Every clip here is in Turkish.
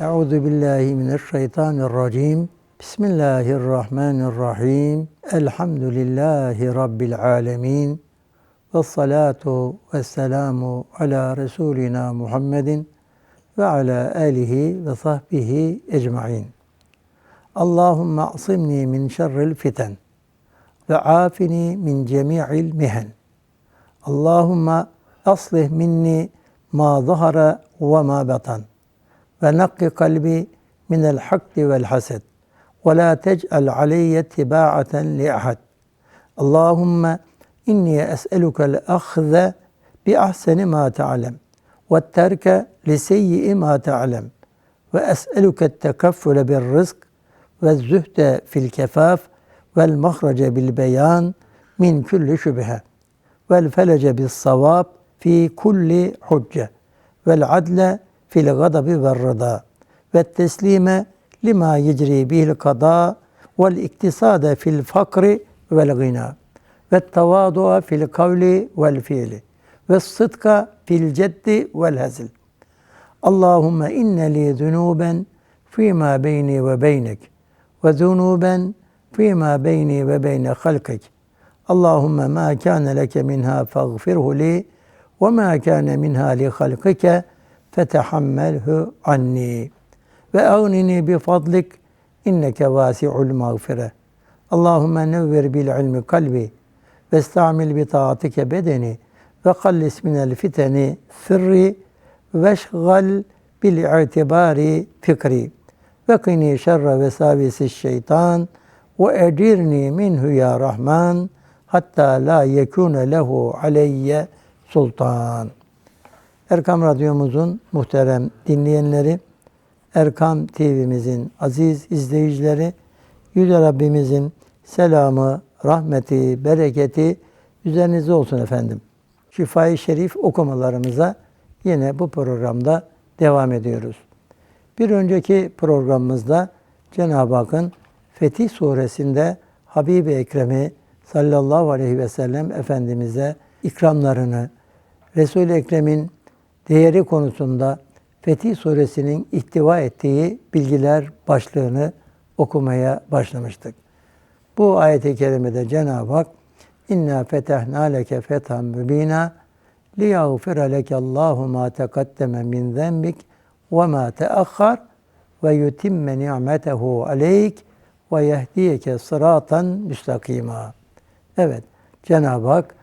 Euzu billahi mineşşeytanirracim. Bismillahirrahmanirrahim. Elhamdülillahi rabbil alamin. Ve salatu ve selamu ala Resulina Muhammedin ve ala alihi ve sahbihi ecmain. Allahümme asimni min şerril fiten ve afini min cemi'il mihen. Allahümme aslih minni ma zahara ve ma batan ونق قلبي من الحقد والحسد ولا تجعل علي تباعة لأحد. اللهم إني أسألك الأخذ بأحسن ما تعلم والترك لسيء ما تعلم وأسألك التكفل بالرزق والزهد في الكفاف والمخرج بالبيان من كل شبهة والفلج بالصواب في كل حجة والعدل في الغضب والرضا والتسليم لما يجري به القضاء والاقتصاد في الفقر والغنى والتواضع في القول والفعل والصدق في الجد والهزل. اللهم إن لي ذنوبا فيما بيني وبينك وذنوبا فيما بيني وبين خلقك. اللهم ما كان لك منها فاغفره لي وما كان منها لخلقك Fetehammelhu anni ve agnini bi fadlik inneke vasi'ul mağfire. Allahümme nevver bil ilmi kalbi ve estamil bi taatike bedeni ve kallis minel fiteni sırri ve şgal bil itibari fikri ve kini şerre ve savisi şeytan ve edirni minhu ya Rahman hatta la yekune lehu aleyye sultan. Erkam Radyomuzun muhterem dinleyenleri, Erkam TV'mizin aziz izleyicileri, Yüce Rabbimizin selamı, rahmeti, bereketi üzerinize olsun efendim. Şifai Şerif okumalarımıza yine bu programda devam ediyoruz. Bir önceki programımızda Cenab-ı Hakk'ın Fetih Suresinde Habibi Ekrem'i sallallahu aleyhi ve sellem Efendimiz'e ikramlarını, Resul-i Ekrem'in değeri konusunda Fetih Suresinin ihtiva ettiği bilgiler başlığını okumaya başlamıştık. Bu ayet-i kerimede Cenab-ı Hak İnna fetehna leke fethan mübina liyagfira leke Allahu ma tekaddeme min zenbik ve ma teahhar ve yutimme ni'metehu aleyk ve yehdiyeke sıratan müstakima. Evet, Cenab-ı Hak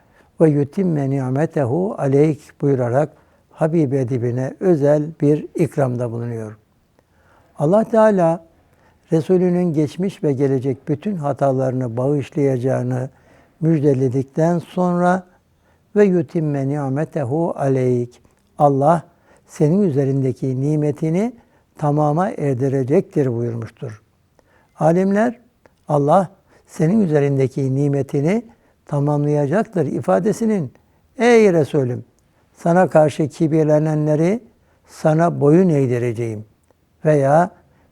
ve yutimme ni'metehu aleyk buyurarak Habib edibine özel bir ikramda bulunuyor. Allah Teala Resulünün geçmiş ve gelecek bütün hatalarını bağışlayacağını müjdeledikten sonra ve yutimme ni'metehu aleyk. Allah senin üzerindeki nimetini tamama erdirecektir buyurmuştur. Alimler Allah senin üzerindeki nimetini tamamlayacaktır ifadesinin ey Resulüm sana karşı kibirlenenleri sana boyun eğdireceğim veya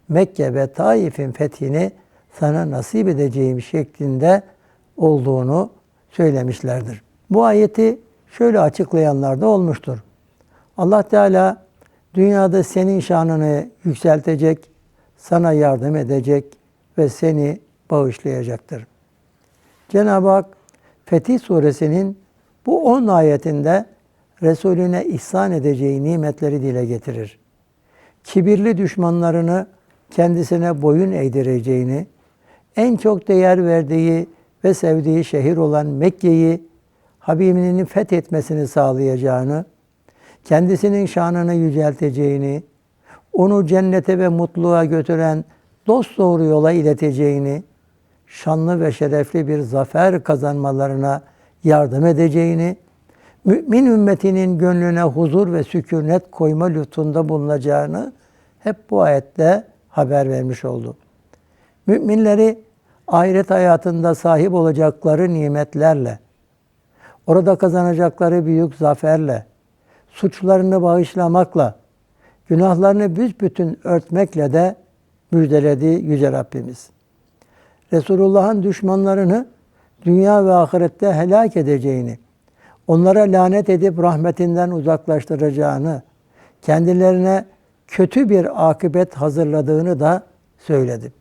Mekke ve Taif'in fethini sana nasip edeceğim şeklinde olduğunu söylemişlerdir. Bu ayeti şöyle açıklayanlar da olmuştur. Allah Teala dünyada senin şanını yükseltecek, sana yardım edecek ve seni bağışlayacaktır. Cenab-ı Hak Fetih Suresinin bu 10 ayetinde Resulüne ihsan edeceği nimetleri dile getirir. Kibirli düşmanlarını kendisine boyun eğdireceğini, en çok değer verdiği ve sevdiği şehir olan Mekke'yi Habibinin fethetmesini sağlayacağını, kendisinin şanını yücelteceğini, onu cennete ve mutluluğa götüren dost doğru yola ileteceğini, şanlı ve şerefli bir zafer kazanmalarına yardım edeceğini, mümin ümmetinin gönlüne huzur ve sükunet koyma lütfunda bulunacağını hep bu ayette haber vermiş oldu. Müminleri ahiret hayatında sahip olacakları nimetlerle, orada kazanacakları büyük zaferle, suçlarını bağışlamakla, günahlarını büsbütün örtmekle de müjdeledi Yüce Rabbimiz. Resulullah'ın düşmanlarını dünya ve ahirette helak edeceğini, onlara lanet edip rahmetinden uzaklaştıracağını, kendilerine kötü bir akıbet hazırladığını da söyledi.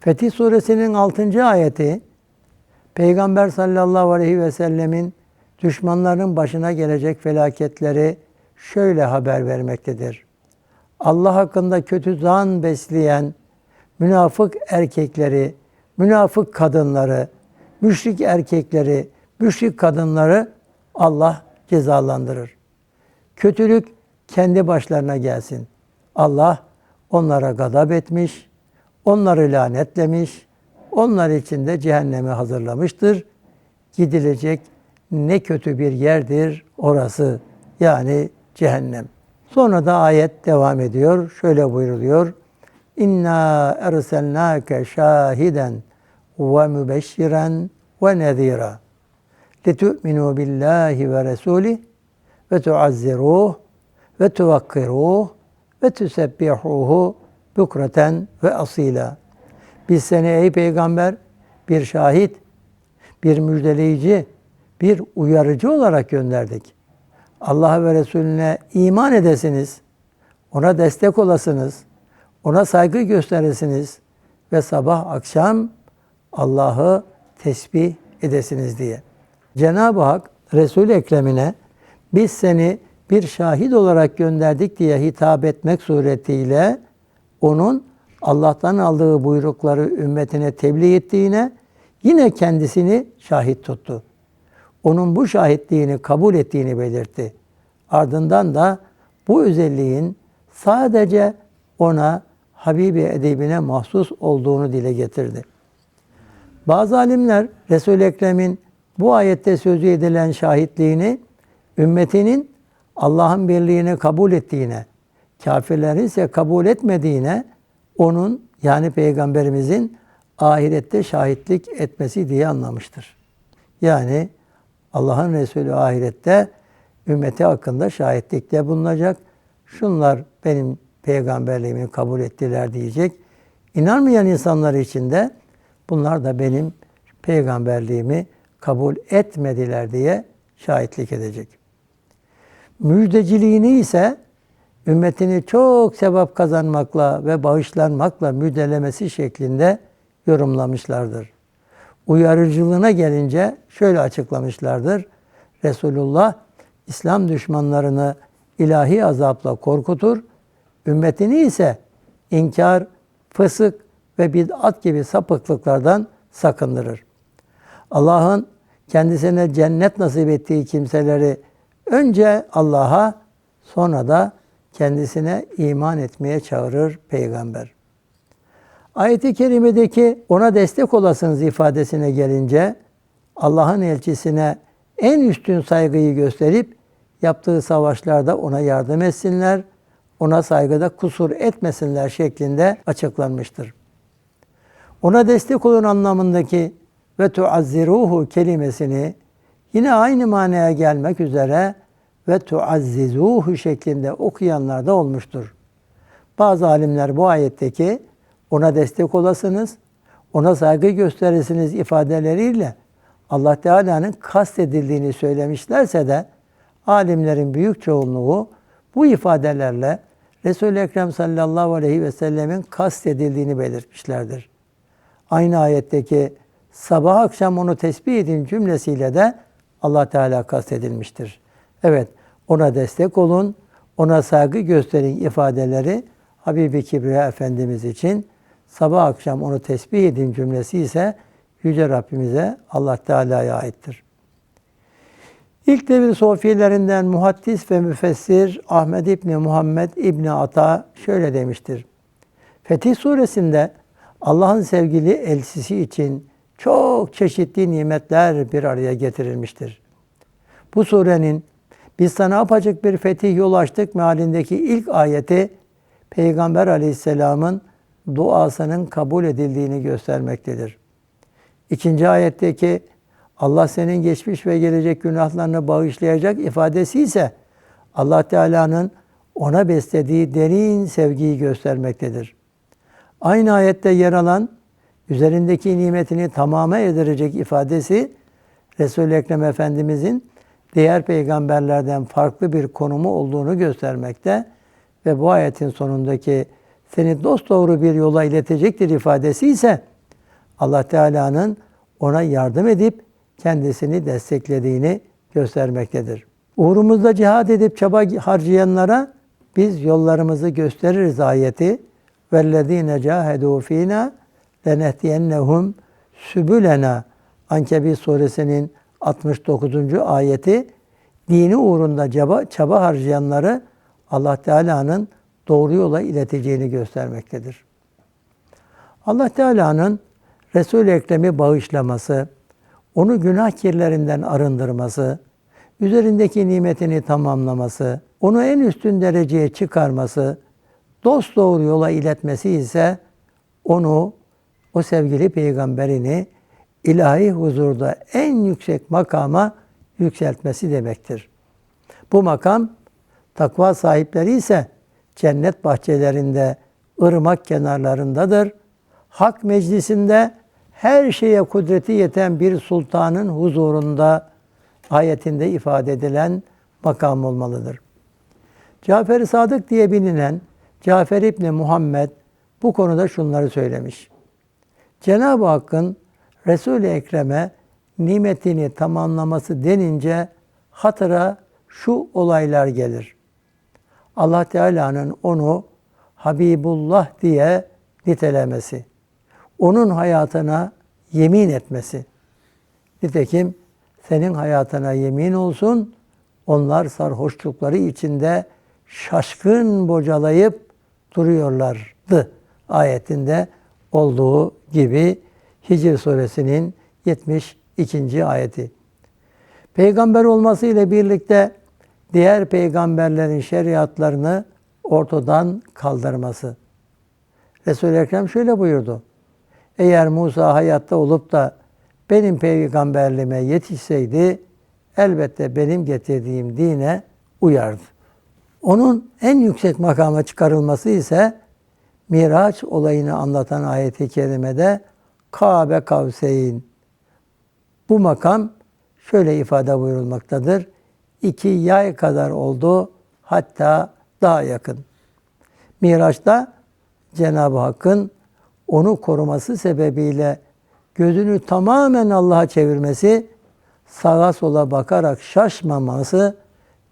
Fetih Suresinin 6. ayeti Peygamber sallallahu aleyhi ve sellemin düşmanların başına gelecek felaketleri şöyle haber vermektedir. Allah hakkında kötü zan besleyen münafık erkekleri, münafık kadınları, müşrik erkekleri, müşrik kadınları Allah cezalandırır. Kötülük kendi başlarına gelsin. Allah onlara gadap etmiş, onları lanetlemiş, onlar için de cehennemi hazırlamıştır. Gidilecek ne kötü bir yerdir orası. Yani cehennem. Sonra da ayet devam ediyor. Şöyle buyuruluyor. İnna erselnake şahiden ve mübeşşiren ve nezira. Ve tuazziruh ve tuvakkiruh ve tüsebbihuhu bukreten ve asila. Biz seni ey peygamber bir şahit, bir müjdeleyici, bir uyarıcı olarak gönderdik. Allah ve Resulüne iman edesiniz, ona destek olasınız, ona saygı gösteresiniz ve sabah akşam Allah'ı tesbih edesiniz diye. Cenab-ı Hak Resul-i Ekrem'ine biz seni bir şahit olarak gönderdik diye hitap etmek suretiyle onun Allah'tan aldığı buyrukları ümmetine tebliğ ettiğine yine kendisini şahit tuttu. Onun bu şahitliğini kabul ettiğini belirtti. Ardından da bu özelliğin sadece ona Habibi edibine mahsus olduğunu dile getirdi. Bazı alimler Resul-i Ekrem'in bu ayette sözü edilen şahitliğini ümmetinin Allah'ın birliğini kabul ettiğine, kafirlerin ise kabul etmediğine onun yani peygamberimizin ahirette şahitlik etmesi diye anlamıştır. Yani Allah'ın Resulü ahirette ümmeti hakkında şahitlikte bulunacak. Şunlar benim peygamberliğimi kabul ettiler diyecek. İnanmayan insanlar için de bunlar da benim peygamberliğimi kabul etmediler diye şahitlik edecek. Müjdeciliğini ise ümmetini çok sevap kazanmakla ve bağışlanmakla müjdelemesi şeklinde yorumlamışlardır. Uyarıcılığına gelince şöyle açıklamışlardır. Resulullah İslam düşmanlarını ilahi azapla korkutur, ümmetini ise inkar, fısık ve bid'at gibi sapıklıklardan sakındırır. Allah'ın kendisine cennet nasip ettiği kimseleri önce Allah'a sonra da kendisine iman etmeye çağırır peygamber. Ayet-i kerimedeki ona destek olasınız ifadesine gelince Allah'ın elçisine en üstün saygıyı gösterip yaptığı savaşlarda ona yardım etsinler, ona saygıda kusur etmesinler şeklinde açıklanmıştır. Ona destek olun anlamındaki ve tuazziruhu kelimesini yine aynı manaya gelmek üzere ve tuazzizuhu şeklinde okuyanlar da olmuştur. Bazı alimler bu ayetteki ona destek olasınız, ona saygı gösterirsiniz ifadeleriyle Allah Teala'nın kastedildiğini söylemişlerse de alimlerin büyük çoğunluğu bu ifadelerle Resul-i Ekrem sallallahu aleyhi ve sellemin kastedildiğini belirtmişlerdir. Aynı ayetteki sabah akşam onu tesbih edin cümlesiyle de Allah Teala kastedilmiştir. Evet, ona destek olun, ona saygı gösterin ifadeleri Habibi Kibriya Efendimiz için sabah akşam onu tesbih edin cümlesi ise Yüce Rabbimize Allah Teala'ya aittir. İlk devir sofilerinden muhaddis ve müfessir Ahmed İbni Muhammed İbni Ata şöyle demiştir. Fetih suresinde Allah'ın sevgili elçisi için çok çeşitli nimetler bir araya getirilmiştir. Bu surenin biz sana apacık bir fetih yol açtık mealindeki ilk ayeti Peygamber aleyhisselamın duasının kabul edildiğini göstermektedir. İkinci ayetteki Allah senin geçmiş ve gelecek günahlarını bağışlayacak ifadesi ise Allah Teala'nın ona beslediği derin sevgiyi göstermektedir. Aynı ayette yer alan üzerindeki nimetini tamama edirecek ifadesi Resul-i Ekrem Efendimizin diğer peygamberlerden farklı bir konumu olduğunu göstermekte ve bu ayetin sonundaki seni dosdoğru bir yola iletecektir ifadesi ise Allah Teala'nın ona yardım edip kendisini desteklediğini göstermektedir. Uğrumuzda cihad edip çaba harcayanlara biz yollarımızı gösteririz ayeti. وَالَّذ۪ينَ جَاهَدُوا ف۪ينَا لَنَهْدِيَنَّهُمْ sübülena Ankebir suresinin 69. ayeti dini uğrunda çaba, çaba harcayanları Allah Teala'nın doğru yola ileteceğini göstermektedir. Allah Teala'nın Resul-i Ekrem'i bağışlaması, onu günah kirlerinden arındırması, üzerindeki nimetini tamamlaması, onu en üstün dereceye çıkarması, dost doğru yola iletmesi ise onu, o sevgili peygamberini ilahi huzurda en yüksek makama yükseltmesi demektir. Bu makam takva sahipleri ise cennet bahçelerinde, ırmak kenarlarındadır. Hak meclisinde her şeye kudreti yeten bir sultanın huzurunda ayetinde ifade edilen makam olmalıdır. Cafer-i Sadık diye bilinen Cafer İbni Muhammed bu konuda şunları söylemiş. Cenab-ı Hakk'ın Resul-i Ekrem'e nimetini tamamlaması denince hatıra şu olaylar gelir. Allah Teala'nın onu Habibullah diye nitelemesi, onun hayatına yemin etmesi. Nitekim senin hayatına yemin olsun, onlar sarhoşlukları içinde şaşkın bocalayıp duruyorlardı. Ayetinde olduğu gibi Hicr suresinin 72. ayeti. Peygamber olması ile birlikte diğer peygamberlerin şeriatlarını ortadan kaldırması. Resul-i Ekrem şöyle buyurdu. Eğer Musa hayatta olup da benim peygamberliğime yetişseydi elbette benim getirdiğim dine uyardı. Onun en yüksek makama çıkarılması ise Miraç olayını anlatan ayeti kerimede Kabe Kavseyn. Bu makam şöyle ifade buyurulmaktadır. İki yay kadar oldu hatta daha yakın. Miraç'ta Cenab-ı Hakk'ın onu koruması sebebiyle gözünü tamamen Allah'a çevirmesi, sağa sola bakarak şaşmaması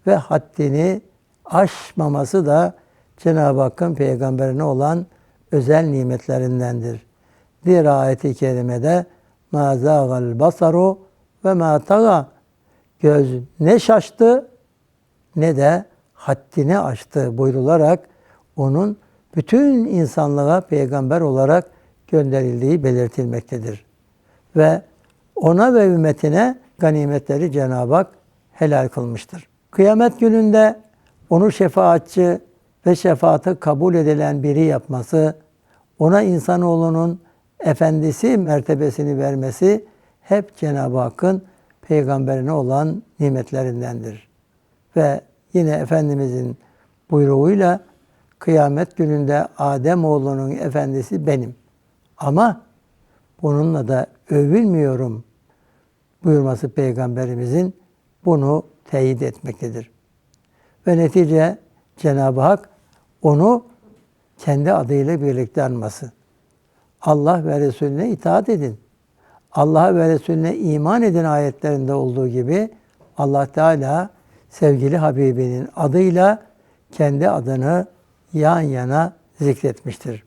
ve haddini aşmaması da Cenab-ı Hakk'ın peygamberine olan özel nimetlerindendir. Bir ayeti kerimede ma zâgal basaru ve ma taga göz ne şaştı ne de haddini aştı buyrularak onun bütün insanlığa peygamber olarak gönderildiği belirtilmektedir. Ve ona ve ümmetine ganimetleri Cenab-ı Hak helal kılmıştır. Kıyamet gününde onu şefaatçi ve şefaatı kabul edilen biri yapması, ona insanoğlunun efendisi mertebesini vermesi hep Cenab-ı Hakk'ın peygamberine olan nimetlerindendir. Ve yine Efendimizin buyruğuyla kıyamet gününde Adem oğlunun efendisi benim. Ama bununla da övülmüyorum buyurması peygamberimizin bunu teyit etmektedir. Ve netice Cenab-ı Hak onu kendi adıyla birlikte anması. Allah ve Resulüne itaat edin. Allah'a ve Resulüne iman edin ayetlerinde olduğu gibi Allah Teala sevgili Habibinin adıyla kendi adını yan yana zikretmiştir.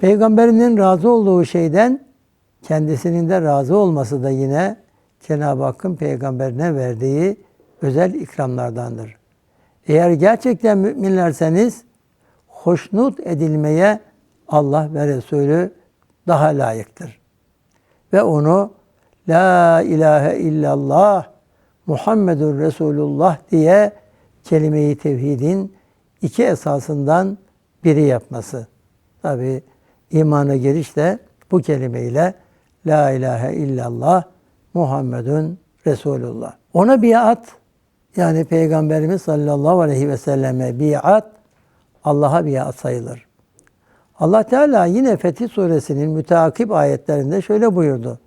Peygamberinin razı olduğu şeyden kendisinin de razı olması da yine Cenab-ı Hakk'ın peygamberine verdiği özel ikramlardandır. Eğer gerçekten müminlerseniz hoşnut edilmeye Allah ve Resulü daha layıktır. Ve onu La ilahe illallah Muhammedur Resulullah diye kelime-i tevhidin iki esasından biri yapması. Tabi imana giriş de bu kelimeyle La ilahe illallah Muhammedun Resulullah. Ona biat yani Peygamberimiz sallallahu aleyhi ve selleme biat Allah'a biat sayılır. Allah Teala yine Fetih Suresinin müteakip ayetlerinde şöyle buyurdu.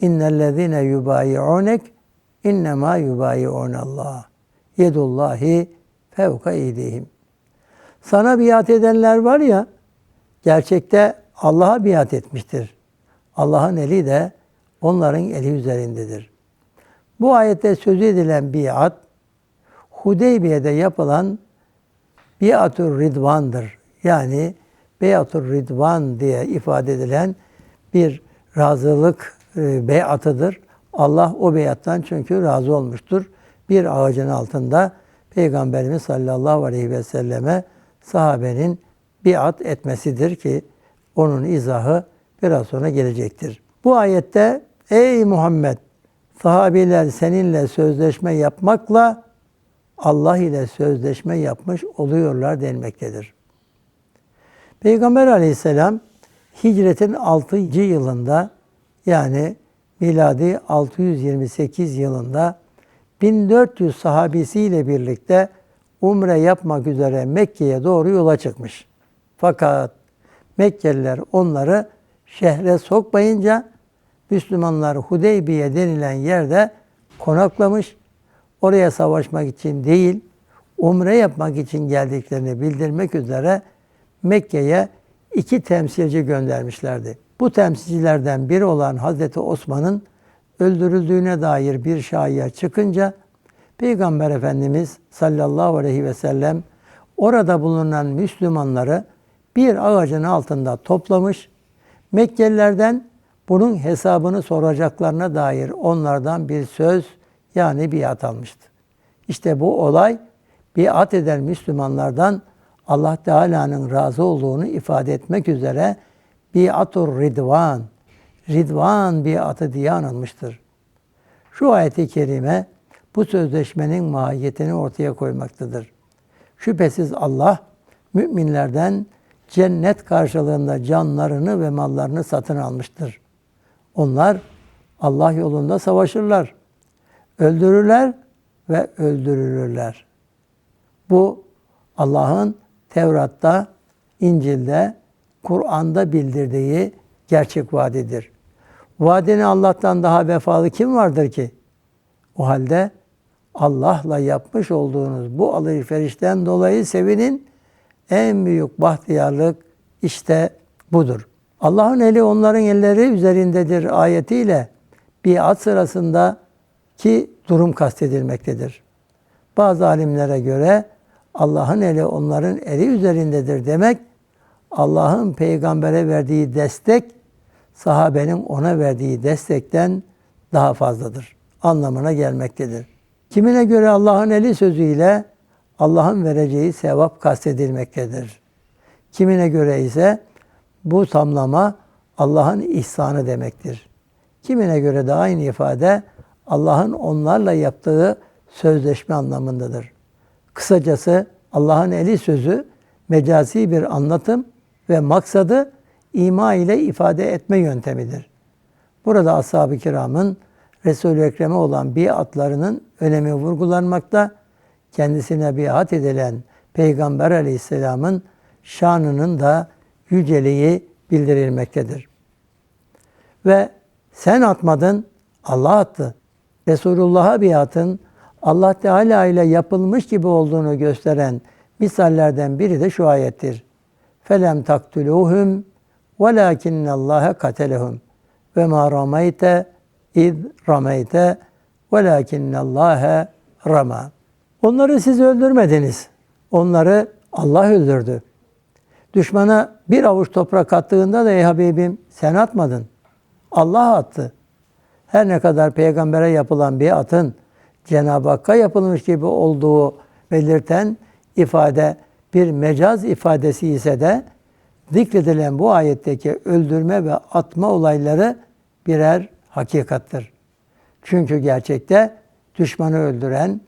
İnnellezîne yubâyi'ûnek innema yubâyi'ûnallah. Yedullahi fevka eydihim. Sana biat edenler var ya, gerçekte Allah'a biat etmiştir. Allah'ın eli de onların eli üzerindedir. Bu ayette sözü edilen biat, Hudeybiye'de yapılan biatur ridvandır. Yani beyatur ridvan diye ifade edilen bir razılık e, beyatıdır. Allah o beyattan çünkü razı olmuştur. Bir ağacın altında Peygamberimiz sallallahu aleyhi ve selleme sahabenin biat etmesidir ki onun izahı biraz sonra gelecektir. Bu ayette ey Muhammed sahabiler seninle sözleşme yapmakla Allah ile sözleşme yapmış oluyorlar denmektedir. Peygamber aleyhisselam hicretin 6. yılında yani miladi 628 yılında 1400 sahabisiyle birlikte umre yapmak üzere Mekke'ye doğru yola çıkmış. Fakat Mekkeliler onları şehre sokmayınca Müslümanlar Hudeybiye denilen yerde konaklamış. Oraya savaşmak için değil, umre yapmak için geldiklerini bildirmek üzere Mekke'ye iki temsilci göndermişlerdi. Bu temsilcilerden biri olan Hazreti Osman'ın öldürüldüğüne dair bir şaiye çıkınca Peygamber Efendimiz sallallahu aleyhi ve sellem orada bulunan Müslümanları bir ağacın altında toplamış. Mekkelilerden bunun hesabını soracaklarına dair onlardan bir söz yani biat almıştı. İşte bu olay biat eden Müslümanlardan Allah Teala'nın razı olduğunu ifade etmek üzere biatur ridvan, ridvan biatı diye anılmıştır. Şu ayeti kerime bu sözleşmenin mahiyetini ortaya koymaktadır. Şüphesiz Allah müminlerden cennet karşılığında canlarını ve mallarını satın almıştır. Onlar Allah yolunda savaşırlar, öldürürler ve öldürülürler. Bu Allah'ın Tevrat'ta, İncil'de, Kur'an'da bildirdiği gerçek vaadidir. Vaadini Allah'tan daha vefalı kim vardır ki? O halde Allah'la yapmış olduğunuz bu alışverişten dolayı sevinin. En büyük bahtiyarlık işte budur. Allah'ın eli onların elleri üzerindedir ayetiyle biat sırasında ki durum kastedilmektedir. Bazı alimlere göre Allah'ın eli onların eli üzerindedir demek Allah'ın peygambere verdiği destek sahabenin ona verdiği destekten daha fazladır anlamına gelmektedir. Kimine göre Allah'ın eli sözüyle Allah'ın vereceği sevap kastedilmektedir. Kimine göre ise bu tamlama Allah'ın ihsanı demektir. Kimine göre de aynı ifade Allah'ın onlarla yaptığı sözleşme anlamındadır. Kısacası Allah'ın eli sözü mecazi bir anlatım ve maksadı ima ile ifade etme yöntemidir. Burada ashab-ı kiramın Resul-i Ekrem'e olan biatlarının önemi vurgulanmakta, kendisine biat edilen Peygamber aleyhisselamın şanının da yüceliği bildirilmektedir. Ve sen atmadın, Allah attı. Resulullah'a biatın Allah Teala ile yapılmış gibi olduğunu gösteren misallerden biri de şu ayettir. Felem taktuluhum velakinne Allaha katelehum ve ma ramayte id rameyte velakinne Allaha rama. Onları siz öldürmediniz. Onları Allah öldürdü. Düşmana bir avuç toprak attığında da ey Habibim sen atmadın. Allah attı. Her ne kadar peygambere yapılan bir atın Cenab-ı Hakk'a yapılmış gibi olduğu belirten ifade bir mecaz ifadesi ise de zikredilen bu ayetteki öldürme ve atma olayları birer hakikattır. Çünkü gerçekte düşmanı öldüren,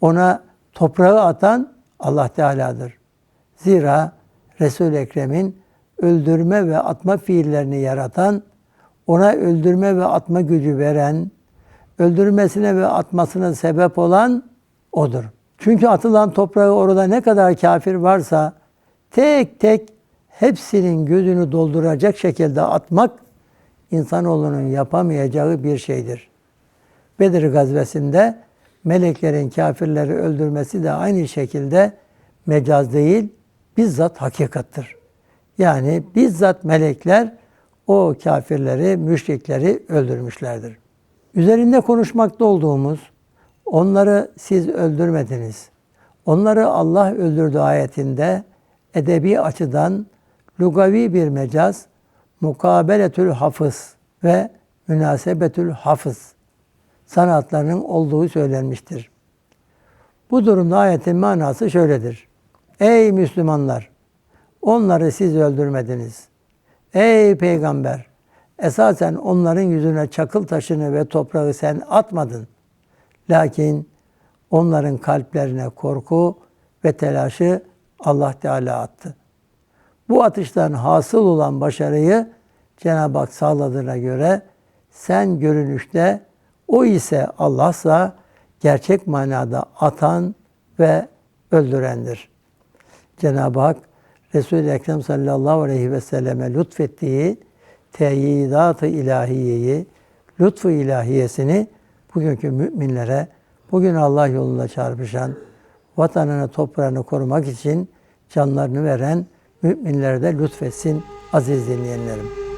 ona toprağı atan Allah Teala'dır. Zira Resul-i Ekrem'in öldürme ve atma fiillerini yaratan, ona öldürme ve atma gücü veren, öldürmesine ve atmasına sebep olan odur. Çünkü atılan toprağı orada ne kadar kafir varsa tek tek hepsinin gözünü dolduracak şekilde atmak insanoğlunun yapamayacağı bir şeydir. Bedir gazvesinde meleklerin kafirleri öldürmesi de aynı şekilde mecaz değil, bizzat hakikattır. Yani bizzat melekler o kafirleri, müşrikleri öldürmüşlerdir. Üzerinde konuşmakta olduğumuz onları siz öldürmediniz. Onları Allah öldürdü ayetinde edebi açıdan lugavi bir mecaz, mukabeletül hafız ve münasebetül hafız sanatlarının olduğu söylenmiştir. Bu durumda ayetin manası şöyledir. Ey Müslümanlar! Onları siz öldürmediniz. Ey peygamber! Esasen onların yüzüne çakıl taşını ve toprağı sen atmadın. Lakin onların kalplerine korku ve telaşı Allah Teala attı. Bu atıştan hasıl olan başarıyı Cenab-ı Hak sağladığına göre sen görünüşte o ise Allah'sa gerçek manada atan ve öldürendir. Cenab-ı Hak Resul-i Ekrem sallallahu aleyhi ve selleme lütfettiği teyidat-ı ilahiyeyi, lütfu ilahiyesini bugünkü müminlere, bugün Allah yolunda çarpışan, vatanını, toprağını korumak için canlarını veren müminlere de lütfetsin aziz dinleyenlerim.